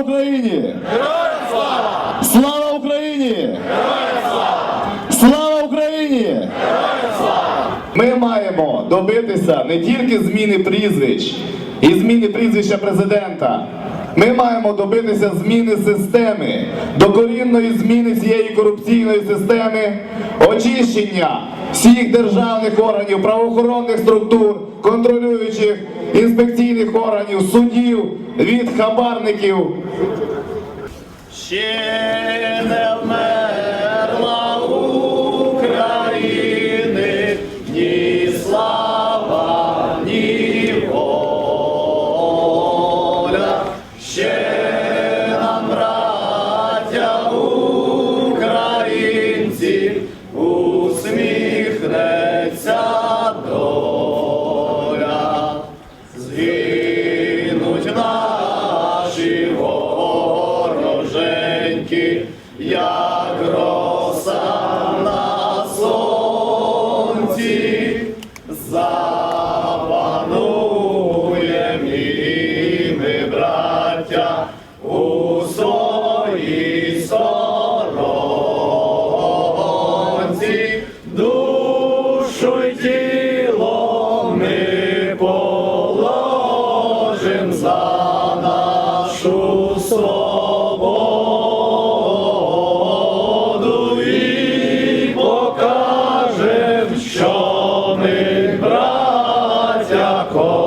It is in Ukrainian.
Україні! Слава Україні! Слава Україні! Ми маємо добитися не тільки зміни прізвищ і зміни прізвища президента. Ми маємо добитися зміни системи, докорінної зміни цієї корупційної системи, очищення всіх державних органів, правоохоронних структур, контролюючих інспекційних органів, судів від хабарників. Ще жінки, як роса на сонці, запануєм і браття, у своїй соронці, душу й тіло ми положим за. Jacob.